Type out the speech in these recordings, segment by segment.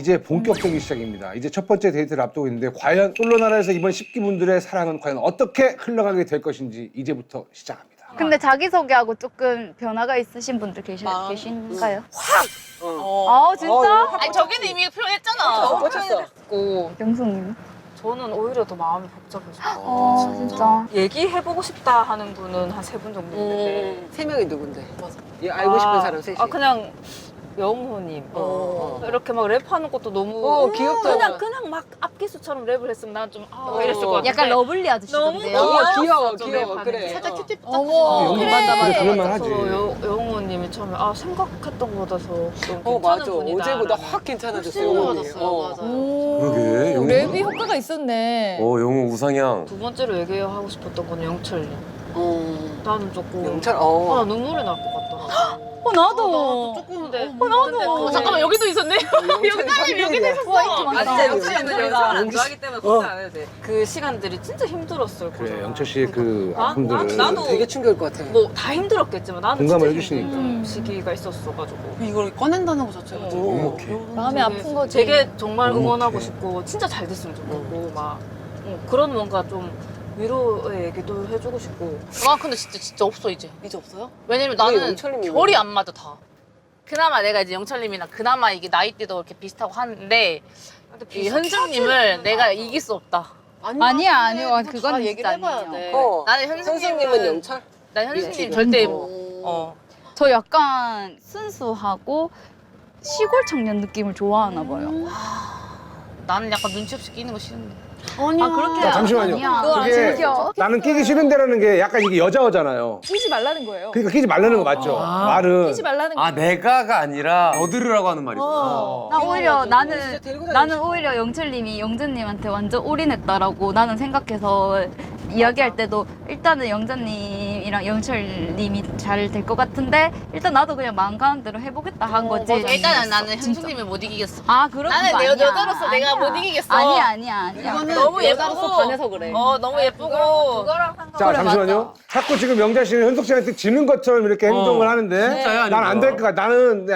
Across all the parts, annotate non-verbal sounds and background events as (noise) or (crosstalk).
이제 본격적인 시작입니다. 이제 첫 번째 데이트를 앞두고 있는데 과연 솔로나라에서 이번 10기 분들의 사랑은 과연 어떻게 흘러가게 될 것인지 이제부터 시작합니다. 근데 자기소개하고 조금 변화가 있으신 분들 계시, 계신가요? 어. 아 진짜? 아니 저기는 이미 표현했잖아. 꽂혔어. 고 영숙님. 저는 오히려 더 마음이 복잡해서 아 진짜. 얘기해보고 싶다 하는 분은 한 세 분 정도 있는데 음, 세 명이 누군데? 맞아. 알고 싶은 사람 셋이. 아 그냥 영호님 어. 이렇게 막 랩하는 것도 너무 어, 귀엽다. 그냥 그냥 막 앞기수처럼 랩을 했으면 난좀 아, 어. 이랬을 것 같은데 약간 러블리 아저씨던데요. 너무 어, 귀여워, 좀 귀여워. 랩하는 그래. 게. 살짝 어. 큐티 어머. 그래, 맞아 맞아. 만하지. 그래서 여- 영호님이 처음에 아 생각했던 것보다 좀 어, 괜찮은 맞아. 분이다 어제보다 확 괜찮아졌어요. 훨씬 영혼이. 좋아졌어요. 어. 그러게, 영호. 랩이 효과가 있었네. 어, 영호 우상향. 두 번째로 얘기하고 싶었던 건 영철님 어. 나는 조금 영철, 아, 어. 나 눈물이 날 것 같더라고 어 나도. 조금 근데 어, 나도. 어, 잠깐만 여기도 있었네 (laughs) 영철이 여기 있었어. 와 인기 많다. 진짜 영철이는 영철이 여자를 안 좋아하기 때문에 걱정 안 해도 돼 그 시간들이 진짜 힘들었을 거잖아 그래 영철 씨의 그 나- 아픔들을 나- 나도- 되게 충격일 것 같아. 뭐 다 힘들었겠지만 나는 공감을 진짜 해주시니까. 힘든 시기가 있었어가지고 이걸 꺼낸다는 것 자체가 좀 행복해. 마음이 아픈 거지. 되게 정말 응원하고 착해. 싶고 진짜 잘 됐으면 좋겠고 막 어, 그런 뭔가 좀 위로의 얘기도 해주고 싶고 아 근데 진짜 진짜 없어 이제 이제 없어요? 왜냐면 왜 나는 영철님이 결이 안 맞아 다 그나마 내가 이제 영철님이랑 그나마 이게 나이대도 이렇게 비슷하고 하는데 이 현승님을 내가 이길 수 없다 아니야 아니야 다 그건 얘기를 해봐야 아니에요. 돼. 어. 나는 현승님은 선생님은 영철? 나 현승님. 절대 어. 어저 약간 순수하고 시골 청년 느낌을 좋아하나 봐요. 나는 약간 눈치 없이 끼는 거 싫은데 아니야. 아 그렇게 자, 잠시만요. 아니야. 그거 안 그게 즐겨. 나는 끼기 싫은데라는 게 약간 이게 여자어잖아요. 끼지 말라는 거예요. 그러니까 끼지 말라는 거 맞죠? 말은 끼지 말라는 거. 아, 내가가 아니라 너 들으라고 하는 말이구나. 어. 나 오히려 나는 나는 오히려 영철님이 영재님한테 완전 올인했다라고 나는 생각해서 이야기할 때도 일단은 영자님이랑 영철님이 잘 될 것 같은데 일단 나도 그냥 마음 가는 대로 해보겠다 한 거지. 일단은 나는 진짜. 현승님을 못 이기겠어 아 그런 나는 거 내 아니야. 여자로서 내가 아니야. 못 이기겠어. 아니야 아니야 아니야. 이거는 너무 여자로서 예쁘고. 반해서 그래. 어 너무 예쁘고 자 그래, 잠시만요. 자꾸 지금 영자 씨는 현석 씨한테 지는 것처럼 이렇게 행동을 하는데 진짜야, 난안 될 것 같아. 나는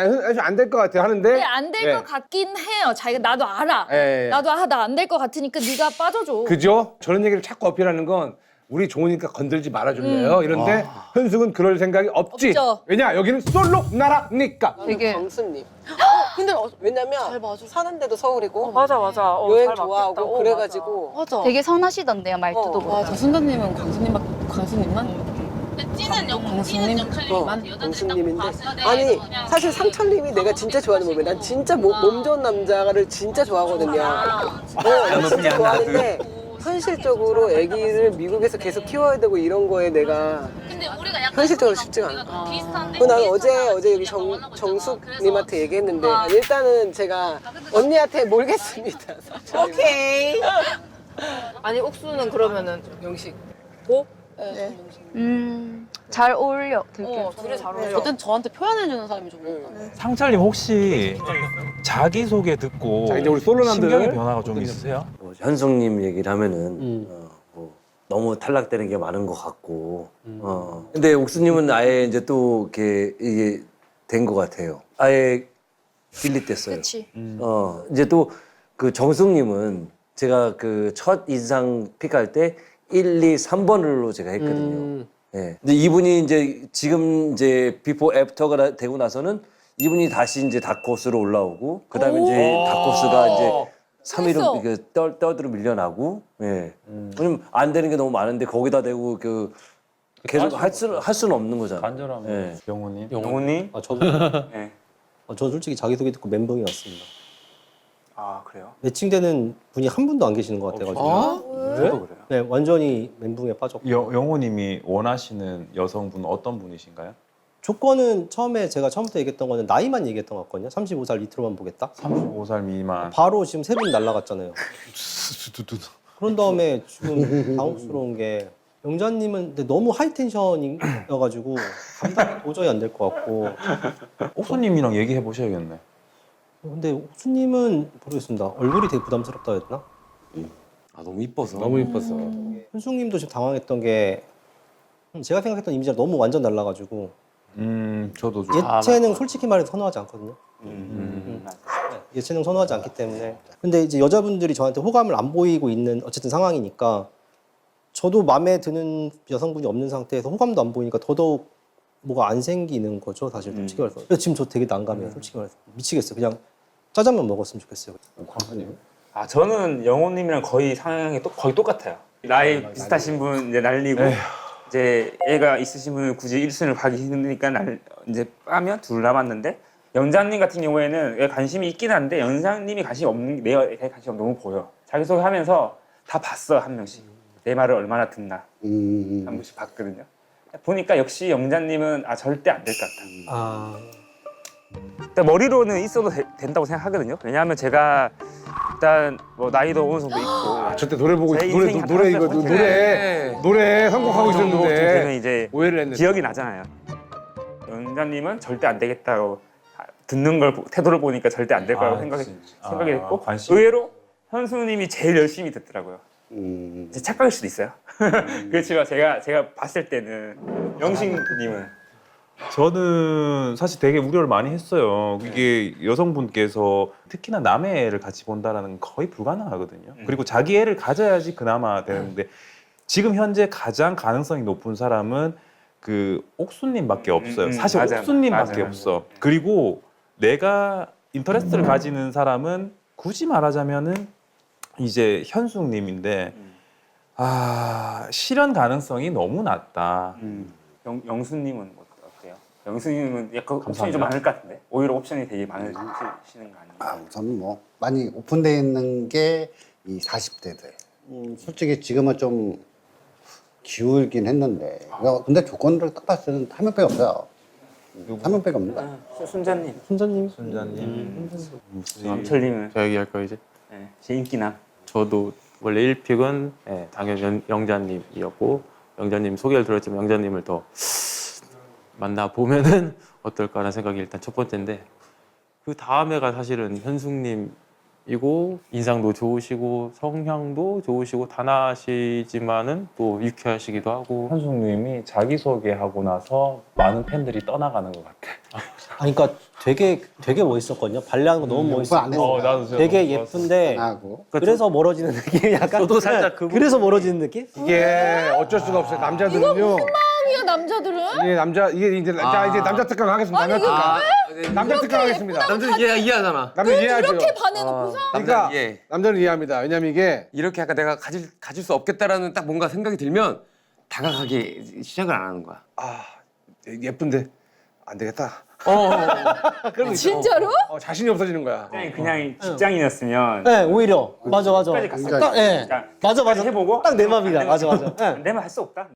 안될 것 같아 하는데 근데 안 될 것 예. 같긴 해요. 자기가 나도 알아. 예, 예. 나도 아 나 안 될 것 같으니까 네가 빠져줘. 그죠? 저런 얘기를 자꾸 어필하는 건 우리 좋으니까 건들지 말아줄래요? 이런데 현숙은 그럴 생각이 없지. 없죠. 왜냐 여기는 솔로 나라니까. 되게- 정수님. (laughs) 근데 어, 왜냐면 잘 봐줘. 사는 데도 서울이고 맞아 맞아 어, 여행 잘. 좋아하고 어, 그래가지고 맞아. 되게 선하시던데요 말투도 어. 맞아. 순자님은 광수님만 광수님만 근데 찌는 영? 찌는 영철님만 어, 여자들이 봤을 때 아니 그냥 사실 상철님이 내가 진짜 좋아하는 몸이야. 난 진짜 몸, 몸 좋은 남자를 진짜 좋아하거든요. 어, 나 진짜 좋아하는데 현실적으로 아기를 미국에서 계속 키워야 되고 이런 거에 내가 근데 우리가 현실적으로 쉽지가 않아. 좀 비슷한데 그 나는 어제 어제 여기 정. 정숙님한테 얘기했는데 아. 일단은 제가 언니한테 몰겠습니다. (laughs) 오케이 (laughs) 아니 옥수는 그러면은 영식. 고? 음잘 어울려 되게. 어 둘이 잘 어울려 어떤 저한테 표현해주는 사람이 좋은 것 같아요. 상철님 혹시 자기 소개 듣고 자, 이제 우리 솔로남들. 심경의 변화가 좀 있으세요? 뭐 현숙님 얘기를 하면은 음. 어, 뭐 너무 탈락되는 게 많은 것 같고. 어. 근데 옥수님은 아예 이제 또 이렇게 이게 된 것 같아요. 아예 빌릿됐어요. 그렇지. 어 이제 또 그 정숙님은 제가 그 첫 인상 픽할 때 1, 2, 3번으로 제가 했거든요. 음. 예. 근데 이분이 이제 지금 이제 비포 애프터가 나- 되고 나서는 이분이 다시 이제 다코스로 올라오고 그다음에 이제 다코스가 이제 3위로 했어. 이렇게 떨 떨드로 밀려나고 예. 왜냐면 안 되는 게 너무 많은데 거기다 대고 그 계속 할 수는 할 수는 없는 거잖아. 간절하면 예. 영훈님. 영훈이 아, 저도 (laughs) 예. 아, 저 솔직히 자기소개 듣고 멘붕이 왔습니다. 아 그래요? 매칭되는 분이 한 분도 안 계시는 것 같아가지고 저도 그래요. 네, 완전히 멘붕에 빠졌고 여, 영호님이 원하시는 여성분 어떤 분이신가요? 조건은 처음에 제가 처음부터 얘기했던 거는 나이만 얘기했던 것 같거든요. 35살 밑으로만 보겠다. 35살 미만. 바로 지금 세 분 날라갔잖아요. (laughs) 그런 다음에 지금 당혹스러운 게 영자님은 근데 너무 하이텐션이어가지고 감당이 도저히 안 될 것 같고 옥수님이랑 얘기해 보셔야겠네. 근데 옥수님은 모르겠습니다. 얼굴이 되게 부담스럽다 했나? 아 너무 이뻐서. 너무 이뻤어. 현숙님도 지금 당황했던 게 제가 생각했던 이미지랑 너무 완전 달라가지고 음, 저도 좀. 예체능 솔직히 말해서 선호하지 않거든요. 음. 예체능 선호하지 않기 때문에. 근데 이제 여자분들이 저한테 호감을 안 보이고 있는 어쨌든 상황이니까 저도 마음에 드는 여성분이 없는 상태에서 호감도 안 보이니까 더더욱 뭐가 안 생기는 거죠, 사실 음. 솔직히 말해서. 그래서 지금 저 되게 난감해요, 솔직히 말해서. 미치겠어요. 그냥 짜장면 먹었으면 좋겠어요. 아 저는 영호님이랑 거의 상황이 또 거의 똑같아요. 나이 비슷하신 분 이제 날리고 이제 애가 있으신 분은 굳이 1순위를 가기 힘드니까 날 이제 빠면 둘 남았는데 연장님 같은 경우에는 애 관심이 있긴 한데 연장님이 관심이 없는 내가 애 관심이 너무 보여. 자기소개 하면서 다 봤어 한 명씩 내 말을 얼마나 듣나 한 번씩 봤거든요. 보니까 역시 영자님은 아 절대 안 될 것 같다. 아, 일단 머리로는 있어도 되- 된다고 생각하거든요. 왜냐하면 제가 일단 뭐 나이도 어느 정도 있고 아, 저때 노래 보고 제 있- 노래 인생이 노래 이거 하나씩 노래 노래 선곡하고 어느 정도 좀 되면 있었는데 이제 오해를 했네. 기억이 나잖아요. 연자님은 절대 안 되겠다고 듣는 걸 보- 태도를 보니까 절대 안 될 거라고 아, 생각이 진짜. 생각이 아, 됐고 관심. 의외로 현수님이 제일 열심히 듣더라고요. 제 착각일 수도 있어요. (laughs) 그렇지만 제가 제가 봤을 때는 영식님은 저는 사실 되게 우려를 많이 했어요. 이게 여성분께서 특히나 남의 애를 같이 본다라는 건 거의 불가능하거든요. 음. 그리고 자기 애를 가져야지 그나마 되는데 지금 현재 가장 가능성이 높은 사람은 그 옥수님밖에 없어요. 음, 사실 맞아요. 옥수님밖에 맞아요. 없어. 그리고 내가 인터레스트를 가지는 사람은 굳이 말하자면은 이제 현숙님인데 음. 아 실현 가능성이 너무 낮다. 영, 영수님은 뭐? 영수님은 약간 옵션이 감사합니다. 좀 많을 것 같은데 오히려 옵션이 되게 많으시는 거 아니에요? 아, 우선 뭐 많이 오픈되어 있는 게 이 40대들. 음, 솔직히 지금은 좀 기울긴 했는데. 어, 근데 조건을 딱 봤을 때는 한 명밖에 없어요. 음, 한 명밖에 없는 거야. 아, 순자님, 순자님? 순자님, 영철님은 저 얘기할 거 이제 네, 제 인기남. 저도 원래 1픽은 예, 당연히 영- 영자님이었고 영자님 소개를 들었지만 영자님을 더 만나 보면은 (laughs) 어떨까라는 생각이 일단 첫 번째인데 그 다음에가 사실은 현숙님이고 인상도 좋으시고 성향도 좋으시고 단아시지만은 또 유쾌하시기도 하고 현숙님이 자기소개하고 나서 많은 팬들이 떠나가는 것 같아. 아니, 그러니까 되게 되게 멋있었거든요. 발레하는 거 너무 안 멋있었고. 했어요. 나도 되게 예쁜데 하고. 그래서 멀어지는 느낌 약간 저도 살짝 그 그래서 멀어지는 느낌? 이게 어쩔 수가 없어요. 남자들은요. 이거 남자들은? 이게 남자 이게 이제 자 이제 남자 특강 하겠습니다. 남자 특강. 네. 남자 특강 하겠습니다. 남들 이해 이해하잖아. 남자 이해하죠. 이렇게 반해놓고서? 그러니까 이해. 남자는 이해합니다. 왜냐면 이게 이렇게 약간 내가 가질 가질 수 없겠다라는 딱 뭔가 생각이 들면 다가가기 시작을 안 하는 거야. 아 예쁜데 안 되겠다. (laughs) 진짜로? 어, 자신이 없어지는 거야. 그냥, 그냥 직장인이었으면 네, 오히려 맞아 맞아. 끝까지 갔을 딱, 예. 그러니까 맞아 맞아. 해보고 딱 내 맘이다. 맞아 맞아. 예. 안 되면 할수 없다.